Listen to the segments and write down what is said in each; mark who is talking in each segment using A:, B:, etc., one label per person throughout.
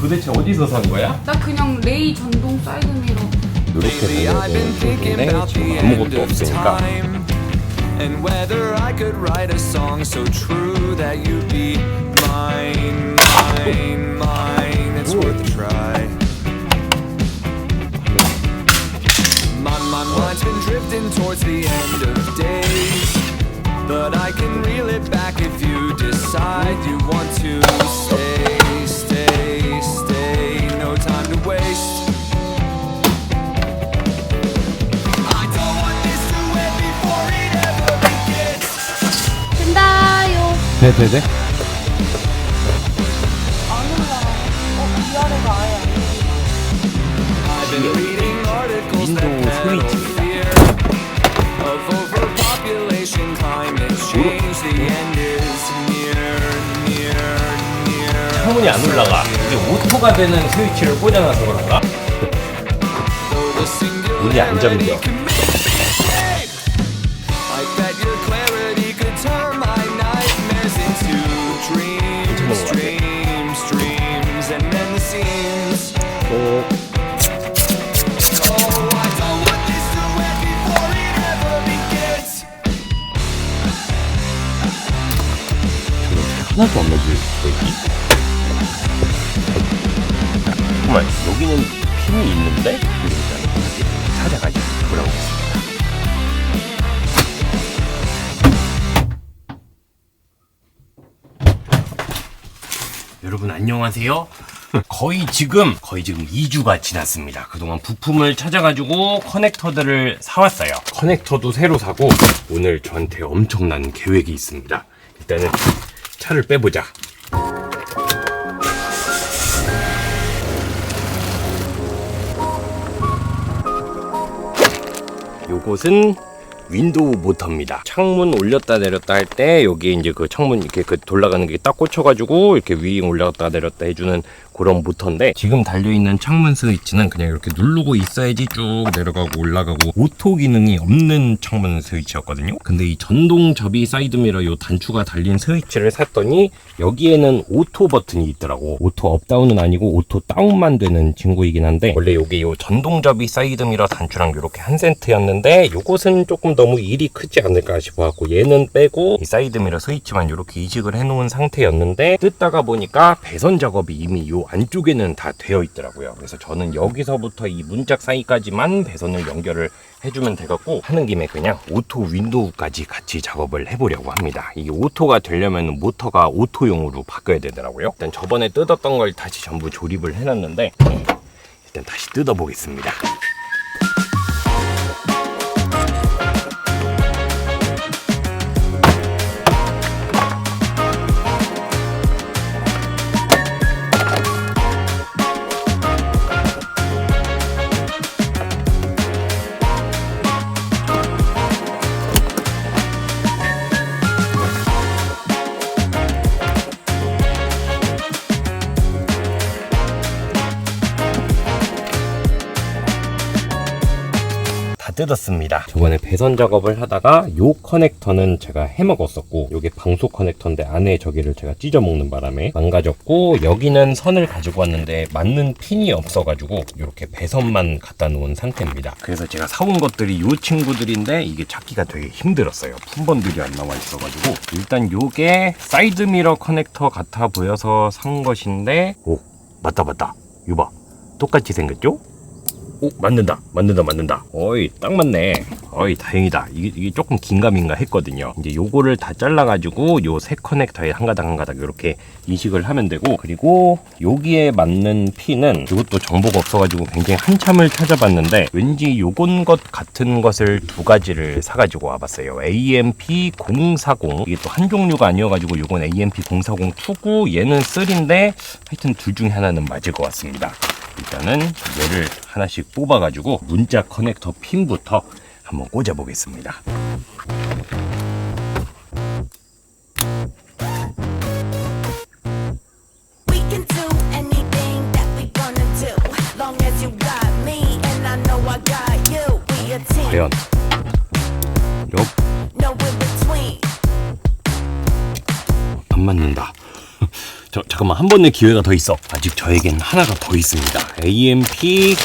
A: 도대체 어디서 산 거야?
B: 나 그냥 레이 전동 사이드미러
A: 이렇게
C: I've been thinking
A: 되는데
C: about the
A: 지금
C: end
A: 아무것도
C: of
A: 없으니까
C: time and whether I could write a song so true that you'd be mine, mine, mine. It's worth a try. My, my mind's been drifting towards the end of days, but I can reel it back if you decide you want to
A: 네, 네, 네.
C: I've been reading articles that
A: 윈도우
C: peddle
A: 스위치.
C: fear of overpopulation, climate change. The end is near, near, near.
A: 창문이 안 올라가. 이게 오토가 되는 스위치를 꽂아놔서 그런가? 문이 안 잠겨. 하나도 안 맞을 여기? 잠깐만, 여기는 핀이 있는데? 일단 찾아가지고 돌아오겠습니다. 여러분 안녕하세요. 거의 지금 거의 지금 2주가 지났습니다. 그동안 부품을 찾아가지고 커넥터들을 사왔어요. 커넥터도 새로 사고 오늘 저한테 엄청난 계획이 있습니다. 일단은 차를 빼보자. 요것은 윈도우 모터입니다. 창문 올렸다 내렸다 할 때 여기 이제 그 창문 이렇게 그 돌아가는 게 딱 꽂혀가지고 이렇게 위 올렸다 내렸다 해주는 그런 모터인데 지금 달려 있는 창문 스위치는 그냥 이렇게 누르고 있어야지 쭉 내려가고 올라가고 오토 기능이 없는 창문 스위치였거든요. 근데 이 전동 접이 사이드 미러 요 단추가 달린 스위치를 샀더니 여기에는 오토 버튼이 있더라고. 오토 업다운은 아니고 오토 다운만 되는 친구이긴 한데 원래 요게 요 전동 접이 사이드 미러 단추랑 요렇게 한 센트였는데 요것은 조금 너무 일이 크지 않을까 싶어 갖고 얘는 빼고 이 사이드 미러 스위치만 요렇게 이식을 해놓은 상태였는데 뜯다가 보니까 배선 작업이 이미 요 안쪽에는 다 되어 있더라고요. 그래서 저는 여기서부터 이 문짝 사이까지만 배선을 연결을 해주면 되겠고 하는 김에 그냥 오토 윈도우까지 같이 작업을 해보려고 합니다. 이게 오토가 되려면 모터가 오토용으로 바꿔야 되더라고요. 일단 저번에 뜯었던 걸 다시 전부 조립을 해놨는데 일단 다시 뜯어보겠습니다. 뜯었습니다. 저번에 배선 작업을 하다가 요 커넥터는 제가 해먹었었고 요게 방수 커넥터인데 안에 저기를 제가 찢어 먹는 바람에 망가졌고 여기는 선을 가지고 왔는데 맞는 핀이 없어가지고 이렇게 배선만 갖다 놓은 상태입니다. 그래서 제가 사온 것들이 요 친구들인데 이게 찾기가 되게 힘들었어요. 품번들이 안 나와 있어가지고 일단 요게 사이드 미러 커넥터 같아 보여서 산 것인데 오 맞다 맞다 이거 봐 똑같이 생겼죠? 오 맞는다. 맞는다 맞는다. 어이 딱 맞네. 어이 다행이다. 이게, 이게 조금 긴가민가 했거든요. 이제 요거를 다 잘라 가지고 요 새 커넥터에 한 가닥 한 가닥 이렇게 이식을 하면 되고 그리고 여기에 맞는 핀은 이것도 정보가 없어 가지고 굉장히 한참을 찾아봤는데 왠지 요건 것 같은 것을 두 가지를 사 가지고 와봤어요. AMP 040 이게 또 한 종류가 아니어 가지고 요건 AMP 040 2고 얘는 3인데 하여튼 둘 중에 하나는 맞을 것 같습니다 일단은 얘를 하나씩 뽑아가지고 문자 커넥터 핀부터 한번 꽂아 보겠습니다.
D: We can
A: 잠깐만 한 번의 기회가 더 있어. 아직 저에겐 하나가 더 있습니다. AMP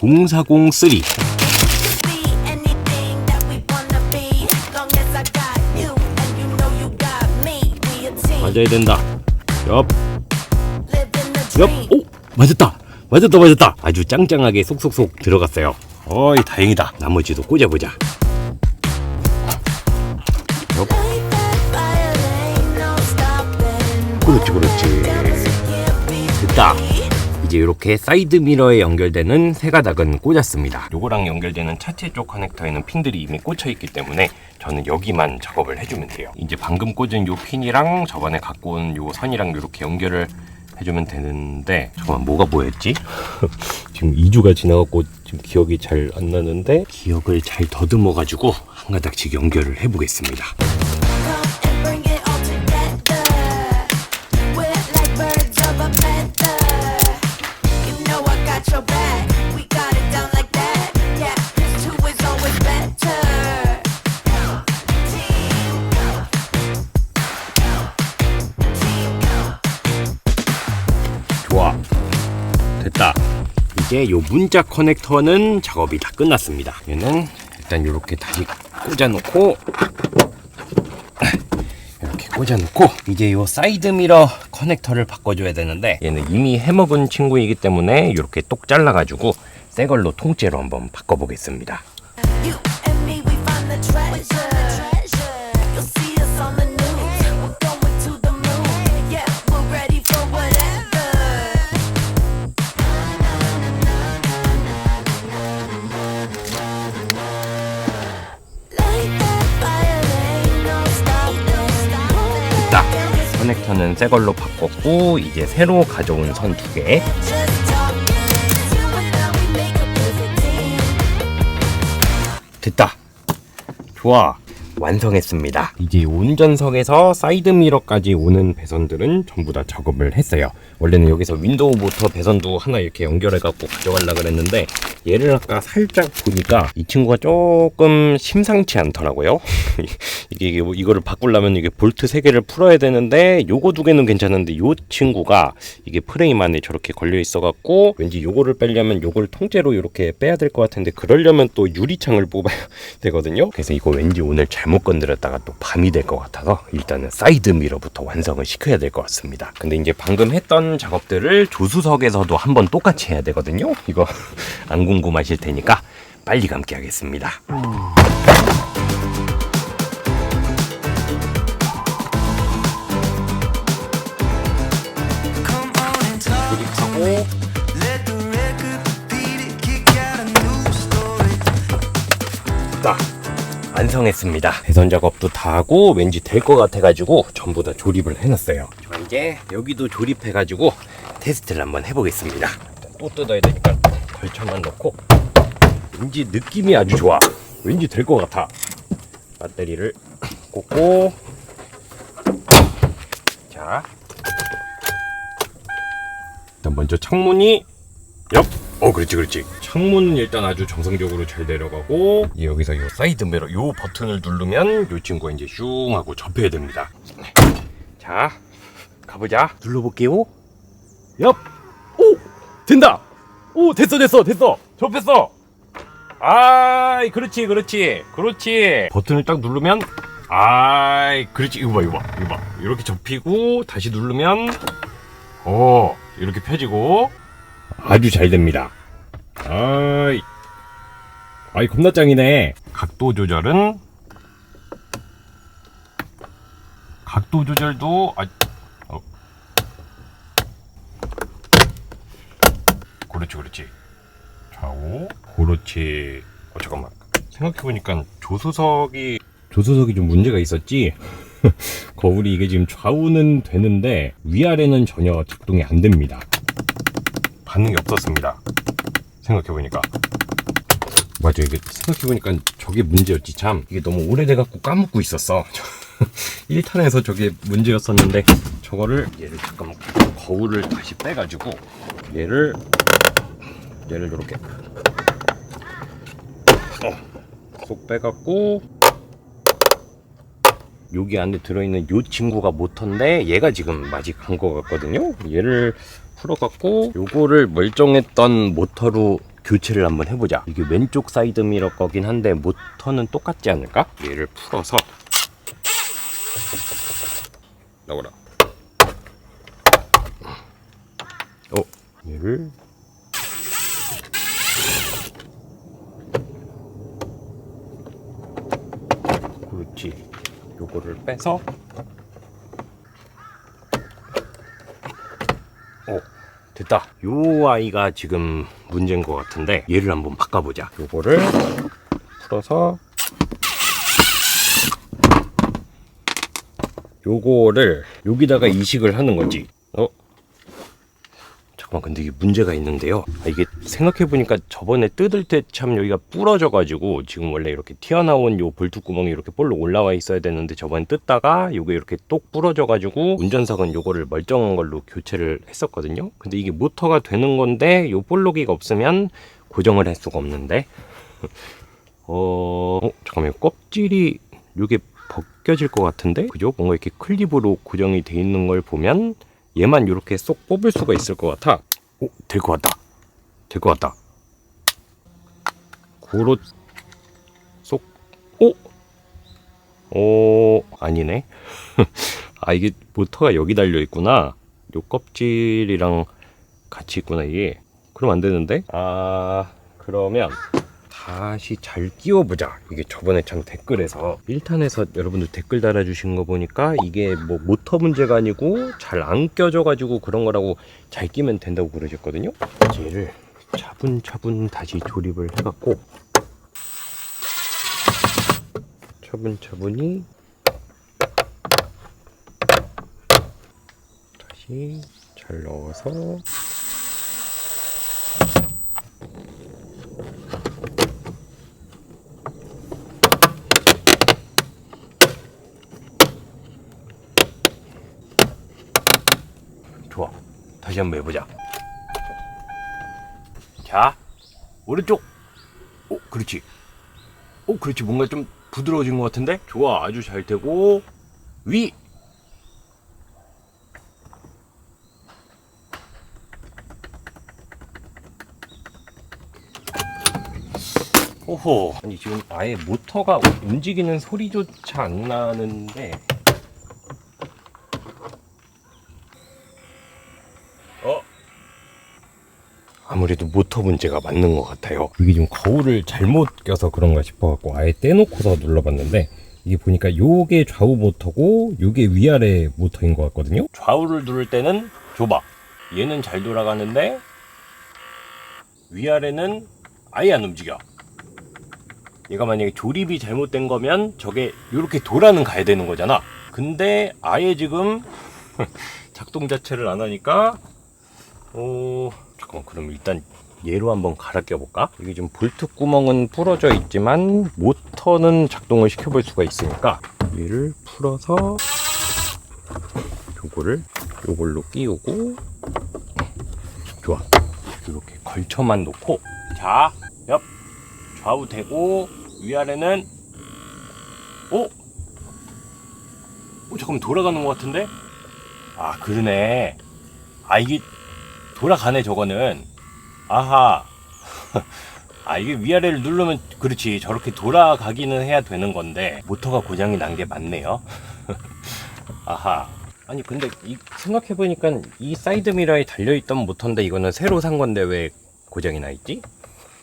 A: 0403.
D: Be anything that we wanna be. Long as I got you and you know you got me. We a team.
A: 맞아야 된다. 옆, 옆. 오, 맞았다. 맞았다, 맞았다. 아주 짱짱하게 쏙쏙쏙 들어갔어요. 어이, 다행이다. 나머지도 꽂아보자. 그렇지, 그렇지. 됐다. 이제 이렇게 사이드 미러에 연결되는 세 가닥은 꽂았습니다. 요거랑 연결되는 차체 쪽 커넥터에는 핀들이 이미 꽂혀 있기 때문에 저는 여기만 작업을 해주면 돼요. 이제 방금 꽂은 요 핀이랑 저번에 갖고 온 요 선이랑 이렇게 연결을 해주면 되는데 잠깐만 뭐가 뭐였지? 지금 2주가 지나갖고 지금 기억이 잘 안 나는데 기억을 잘 더듬어 가지고 한 가닥씩 연결을 해보겠습니다. 이제 요 문자 커넥터는 작업이 다 끝났습니다. 얘는 일단 이렇게 다시 꽂아놓고 이렇게 꽂아놓고 이제 요 사이드 미러 커넥터를 바꿔줘야 되는데 얘는 이미 해먹은 친구이기 때문에 이렇게 똑 잘라가지고 새 걸로 통째로 한번 바꿔보겠습니다 새 걸로 바꿨고 이제 새로 가져온 선 두 개. 됐다. 좋아. 완성했습니다. 이제 운전석에서 사이드 미러까지 오는 배선들은 전부 다 작업을 했어요. 원래는 여기서 윈도우 모터 배선도 하나 이렇게 연결해 갖고 가져가려고 그랬는데 얘를 아까 살짝 보니까 이 친구가 조금 심상치 않더라고요. 이게, 이게 뭐 이거를 바꾸려면 이게 볼트 세 개를 풀어야 되는데 요거 두 개는 괜찮은데 요 친구가 이게 프레임 안에 저렇게 걸려 있어 갖고 왠지 요거를 빼려면 요걸 통째로 이렇게 빼야 될 것 같은데 그러려면 또 유리창을 뽑아야 되거든요. 그래서 이거 왠지 오늘 잘못 건드렸다가 또 밤이 될 것 같아서 일단은 사이드 미러부터 완성을 시켜야 될 것 같습니다. 근데 이제 방금 했던 작업들을 조수석에서도 한번 똑같이 해야 되거든요. 이거 안 궁금하실 테니까 빨리 감기 하겠습니다. 딱 완성했습니다. 배선 작업도 다 하고 왠지 될 것 같아가지고 전부 다 조립을 해놨어요. 저 이제 여기도 조립해가지고 테스트를 한번 해보겠습니다. 또 뜯어야 되니까 걸쳐만 넣고 왠지 느낌이 아주 좋아. 왠지 될 것 같아. 배터리를 꽂고 자 일단 먼저 창문이 옆. 어, 그렇지, 그렇지. 창문은 일단 아주 정상적으로 잘 내려가고 이 여기서 이 사이드 미러 요 버튼을 누르면 요 친구가 이제 슝 하고 접혀야 됩니다. 자, 가보자. 눌러볼게요. 옆. 오, 된다. 오, 됐어, 됐어, 됐어. 접혔어. 아이, 그렇지, 그렇지, 그렇지. 버튼을 딱 누르면 아이, 그렇지. 이거 봐, 이거 봐, 이거 봐. 이렇게 접히고 다시 누르면 오, 이렇게 펴지고 아주 잘 됩니다. 아이, 아이 겁나 짱이네. 각도 조절은 각도 조절도 아, 어. 그렇지, 그렇지. 좌우, 그렇지. 어 잠깐만. 생각해 보니까 조수석이 조수석이 좀 문제가 있었지. 거울이 이게 지금 좌우는 되는데 위아래는 전혀 작동이 안 됩니다. 반응이 없었습니다. 생각해보니까. 맞아, 이게 생각해보니까 저게 문제였지, 참. 이게 너무 오래돼갖고 까먹고 있었어. 1탄에서 저게 문제였었는데, 저거를, 얘를 잠깐만, 거울을 다시 빼가지고, 얘를, 얘를 이렇게, 어, 쏙 빼갖고, 여기 안에 들어있는 요 친구가 모터인데 얘가 지금 아직 간거 같거든요. 얘를 풀어갖고 요거를 멀쩡했던 모터로 교체를 한번 해보자. 이게 왼쪽 사이드 미러 거긴 한데 모터는 똑같지 않을까? 얘를 풀어서 나오라. 어, 얘를 그렇지. 요거를 빼서 오 됐다. 요 아이가 지금 문제인 것 같은데 얘를 한번 바꿔보자. 요거를 풀어서 요거를 여기다가 이식을 하는 거지. 어? 잠깐만 근데 이게 문제가 있는데요. 아, 이게 생각해 보니까 저번에 뜯을 때 참 여기가 부러져 가지고 지금 원래 이렇게 튀어나온 요 볼트 구멍이 이렇게 볼로 올라와 있어야 되는데 저번에 뜯다가 요게 이렇게 똑 부러져 가지고 운전석은 요거를 멀쩡한 걸로 교체를 했었거든요. 근데 이게 모터가 되는 건데 요 볼로기가 없으면 고정을 할 수가 없는데 어, 어 잠깐만요. 껍질이 요게 벗겨질 것 같은데 그죠? 뭔가 이렇게 클립으로 고정이 돼 있는 걸 보면 얘만 이렇게 쏙 뽑을 수가 있을 것 같아. 오, 될 것 같다. 될 것 같다. 고로 쏙, 오, 오, 아니네. 아 이게 모터가 여기 달려 있구나. 요 껍질이랑 같이 있구나 이게. 그럼 안 되는데? 아 그러면 다시 잘 끼워보자. 이게 저번에 참 댓글에서 1탄에서 여러분들 댓글 달아주신 거 보니까 이게 뭐 모터 문제가 아니고 잘 안 껴져 가지고 그런 거라고 잘 끼면 된다고 그러셨거든요. 얘를 차분차분 다시 조립을 해갖고 차분차분히 다시 잘 넣어서 좋아. 다시 한번 해보자. 자, 오른쪽. 오, 그렇지. 오, 그렇지. 뭔가 좀 부드러워진 것 같은데? 좋아. 아주 잘 되고. 위. 오호. 아니, 지금 아예 모터가 움직이는 소리조차 안 나는데. 어? 아무래도 모터 문제가 맞는 것 같아요. 이게 좀 거울을 잘못 껴서 그런가 싶어갖고 아예 떼놓고서 눌러봤는데 이게 보니까 요게 좌우 모터고 요게 위아래 모터인 것 같거든요. 좌우를 누를 때는 좁아. 얘는 잘 돌아가는데 위아래는 아예 안 움직여. 얘가 만약에 조립이 잘못된 거면 저게 이렇게 돌아는 가야 되는 거잖아. 근데 아예 지금 작동 자체를 안 하니까 어, 잠깐만, 그럼 일단 얘로 한번 갈아 껴볼까? 이게 좀 볼트 구멍은 부러져 있지만 모터는 작동을 시켜볼 수가 있으니까 얘를 풀어서 요거를 요걸로 끼우고 좋아. 이렇게 걸쳐만 놓고 자, 옆 좌우 대고 위아래는 오, 오 잠깐만 돌아가는 것 같은데? 아 그러네. 아 이게 돌아가네 저거는. 아하. 아 이게 위아래를 누르면 그렇지. 저렇게 돌아가기는 해야 되는 건데. 모터가 고장이 난 게 맞네요. 아하. 아니 근데 이 생각해보니까 이 사이드 미러에 달려있던 모터인데 이거는 새로 산 건데 왜 고장이 나 있지?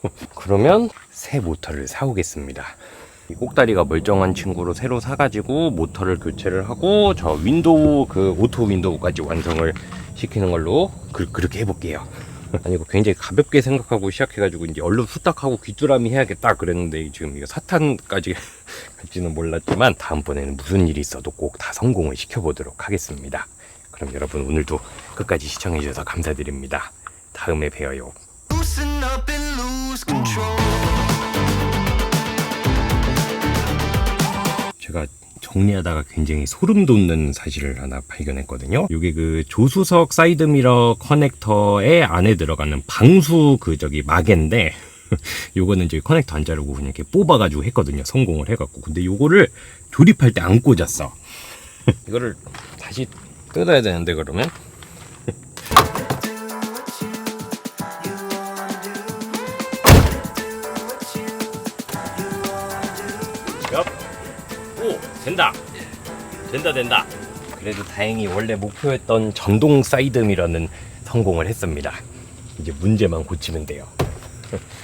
A: 그러면 새 모터를 사오겠습니다. 이 꼭다리가 멀쩡한 친구로 새로 사가지고 모터를 교체를 하고 저 윈도우 그 오토 윈도우까지 완성을 시키는 걸로 그, 그렇게 해볼게요. 아니고 굉장히 가볍게 생각하고 시작해가지고 이제 얼른 후딱하고 귀뚜라미 해야겠다 그랬는데 지금 이거 사탄까지 갈지는 몰랐지만 다음번에는 무슨 일이 있어도 꼭 다 성공을 시켜보도록 하겠습니다. 그럼 여러분 오늘도 끝까지 시청해주셔서 감사드립니다. 다음에 봬요. 제가 정리하다가 굉장히 소름 돋는 사실을 하나 발견했거든요. 이게 그 조수석 사이드미러 커넥터에 안에 들어가는 방수 그 저기 마개인데 요거는 이제 커넥터 안 자르고 그냥 이렇게 뽑아가지고 했거든요. 성공을 해갖고. 근데 요거를 조립할 때 안 꽂았어. 이거를 다시 뜯어야 되는데 그러면 된다. 된다 된다. 그래도 다행히 원래 목표였던 전동 사이드 미러는 성공을 했습니다. 이제 문제만 고치면 돼요